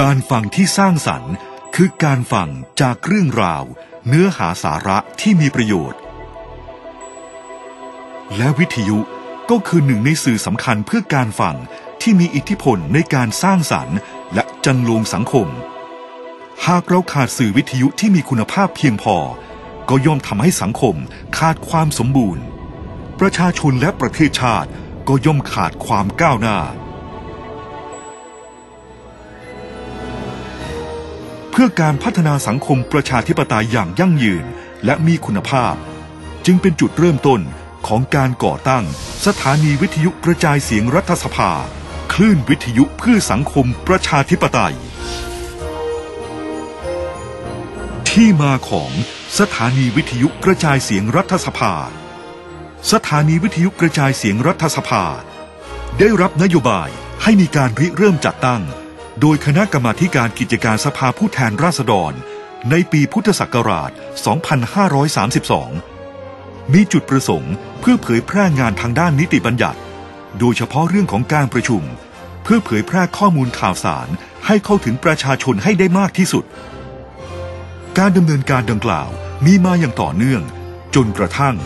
การฟังที่สร้างสรรค์ คือการฟังจากเรื่องราว เนื้อหาสาระที่มีประโยชน์ และวิทยุก็คือหนึ่งในสื่อสำคัญเพื่อการฟังที่มีอิทธิพลในการสร้างสรรค์ และจันลงสังคม หากเราขาดสื่อวิทยุที่มีคุณภาพเพียงพอ ก็ย่อมทำให้สังคมขาดความสมบูรณ์ ประชาชนและประเทศชาติก็ย่อมขาดความก้าวหน้า เพื่อการพัฒนาสังคมประชาธิปไตยอย่างยั่งยืนและมีคุณภาพ จึงเป็นจุดเริ่มต้นของการก่อตั้ง สถานีวิทยุกระจายเสียงรัฐสภา คลื่นวิทยุเพื่อสังคมประชาธิปไตย ที่มาของสถานีวิทยุกระจายเสียงรัฐสภา สถานีวิทยุกระจายเสียงรัฐสภา ได้รับนโยบายให้มีการริเริ่มจัดตั้ง โดยคณะกรรมาการกิจการสภาผู้แทนราษฎร ในปีพุทธศักราช 2532 มีจุดประสงค์เพื่อเผยแพร่งานทางด้านนิติบัญญัติ โดยเฉพาะเรื่องของการประชุม เพื่อเผยแพร่ข้อมูลข่าวสารให้เข้าถึงประชาชนให้ได้มากที่สุด การดำเนินการดังกล่าวมีมาอย่างต่อเนื่อง จนกระทั่ง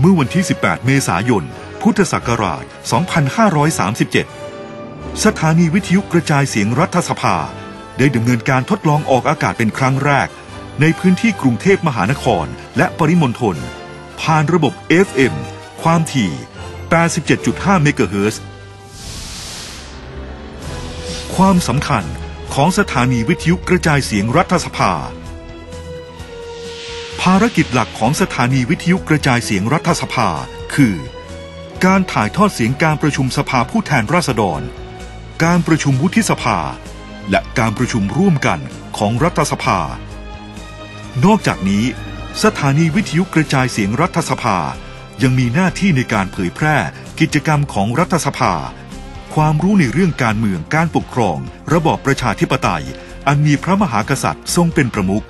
เมื่อวันที่ 18 เมษายน พุทธศักราช 2537 สถานีวิทยุกระจายเสียงรัฐสภา ได้ดำเนินการทดลองออกอากาศเป็นครั้งแรก ในพื้นที่กรุงเทพมหานครและปริมณฑลผ่านระบบ FM ความถี่ 87.5 เมกะเฮิรตซ์ความสำคัญของสถานีวิทยุกระจายเสียงรัฐสภา ภารกิจหลักของสถานีวิทยุกระจายเสียงรัฐสภา คือ การถ่ายทอดเสียงการประชุมสภาผู้แทนราษฎร การประชุมวุฒิสภา และการประชุมร่วมกันของรัฐสภา นอกจากนี้ สถานีวิทยุกระจายเสียงรัฐสภา ยังมีหน้าที่ในการเผยแพร่กิจกรรมของรัฐสภา ความรู้ในเรื่องการเมืองการปกครอง ระบอบประชาธิปไตย อันมีพระมหากษัตริย์ทรงเป็นประมุข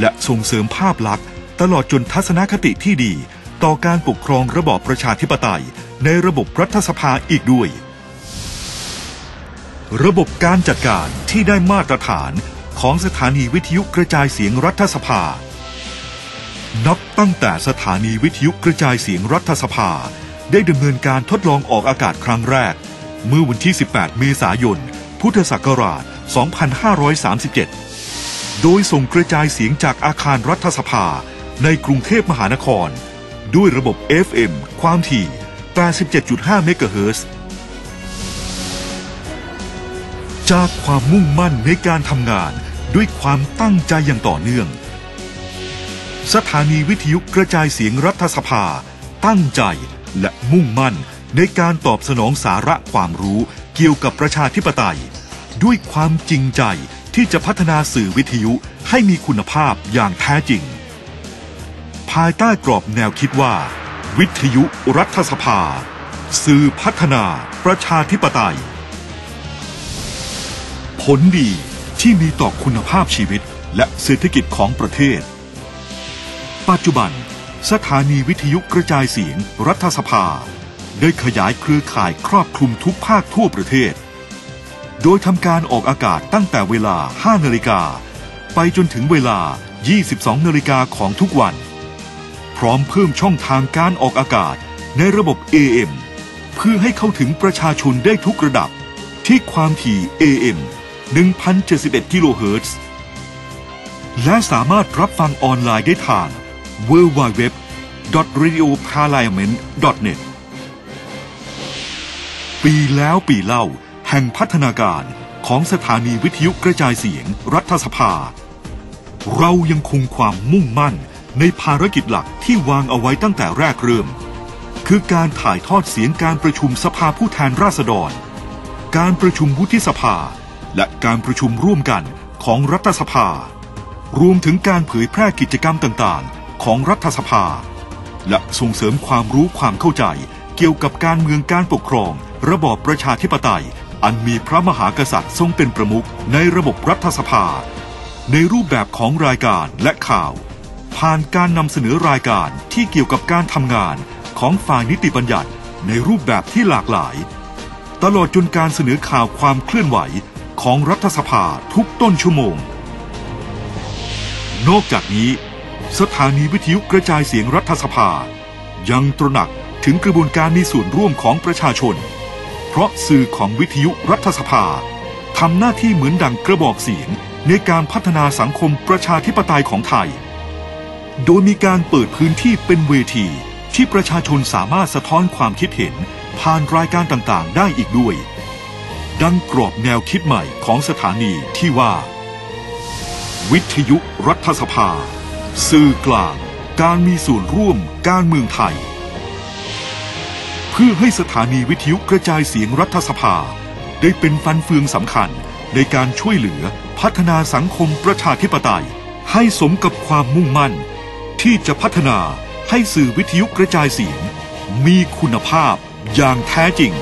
และส่งเสริมภาพลักษณ์ตลอดจนทัศนคติที่ดี ต่อการปกครองระบอบประชาธิปไตย ในระบบรัฐสภาอีกด้วย ระบบการจัดการที่ได้มาตรฐานของสถานีวิทยุกระจายเสียงรัฐสภา นับตั้งแต่สถานีวิทยุกระจายเสียงรัฐสภา ได้ดำเนินการทดลองออกอากาศครั้งแรก เมื่อวันที่ 18 เมษายน พุทธศักราช 2537 โดยส่งกระจายเสียงจากอาคารรัฐสภาในกรุงเทพมหานคร ด้วยระบบ FM ความถี่ 87.5 เมกะเฮิรตซ์ จากความมุ่งมั่นในการทำงานด้วยความตั้งใจอย่างต่อเนื่อง สถานีวิทยุกระจายเสียงรัฐสภา ตั้งใจและมุ่งมั่นในการตอบสนองสาระความรู้เกี่ยวกับประชาธิปไตย ด้วยความจริงใจที่จะพัฒนาสื่อวิทยุให้มีคุณภาพอย่างแท้จริง ภายใต้กรอบแนวคิดว่า วิทยุรัฐสภา สื่อพัฒนาประชาธิปไตย ผลดีที่มีต่อคุณภาพชีวิตและเศรษฐกิจของประเทศ ปัจจุบัน สถานีวิทยุกระจายเสียงรัฐสภา ได้ขยายเครือข่ายครอบคลุมทุกภาคทั่วประเทศ โดยทำการออกอากาศตั้งแต่เวลา 5 นาฬิกา ไปจนถึงเวลา 22 นาฬิกาของทุกวัน พร้อมเพิ่มช่องทางการออกอากาศในระบบ AM เพื่อให้เข้าถึงประชาชนได้ทุกระดับที่ความถี่ AM 1071กิโลเฮิรตซ์ และสามารถรับฟังออนไลน์ได้ทาง www.radioparliament.net ปีแล้วปีเล่าแห่งพัฒนาการของสถานีวิทยุกระจายเสียงรัฐสภา เรายังคงความมุ่งมั่นในภารกิจหลักที่วางเอาไว้ตั้งแต่แรกเริ่ม คือการถ่ายทอดเสียงการประชุมสภาผู้แทนราษฎร การประชุมวุฒิสภา และการประชุมร่วมกันของรัฐสภา รวมถึงการเผยแพร่กิจกรรมต่างๆ ของรัฐสภา และส่งเสริมความรู้ความเข้าใจเกี่ยวกับการเมืองการปกครอง ระบอบประชาธิปไตย อันมีพระมหากษัตริย์ทรงเป็นประมุขในระบบรัฐสภา ในรูปแบบของรายการและข่าว ผ่านการนำเสนอรายการที่เกี่ยวกับการทำงานของฝ่ายนิติบัญญัติในรูปแบบที่หลากหลาย ตลอดจนการเสนอข่าวความเคลื่อนไหว ของรัฐสภาทุกต้นชั่วโมง นอกจากนี้ สถานีวิทยุกระจายเสียงรัฐสภา ยังตระหนักถึงกระบวนการมีส่วนร่วมของประชาชน เพราะสื่อของวิทยุรัฐสภาทำหน้าที่เหมือนดังกระบอกเสียงในการพัฒนาสังคมประชาธิปไตยของไทย โดยมีการเปิดพื้นที่เป็นเวที ที่ประชาชนสามารถสะท้อนความคิดเห็น ผ่านรายการต่างๆ ได้อีกด้วย ดังกรอบแนวคิดใหม่ของสถานีที่ว่า วิทยุรัฐสภา สื่อกลาง การมีส่วนร่วมการเมืองไทย เพื่อให้สถานีวิทยุกระจายเสียงรัฐสภา ได้เป็นฟันเฟืองสำคัญในการช่วยเหลือพัฒนาสังคมประชาธิปไตย ให้สมกับความมุ่งมั่น ที่จะพัฒนาให้สื่อวิทยุกระจายเสียง มีคุณภาพอย่างแท้จริง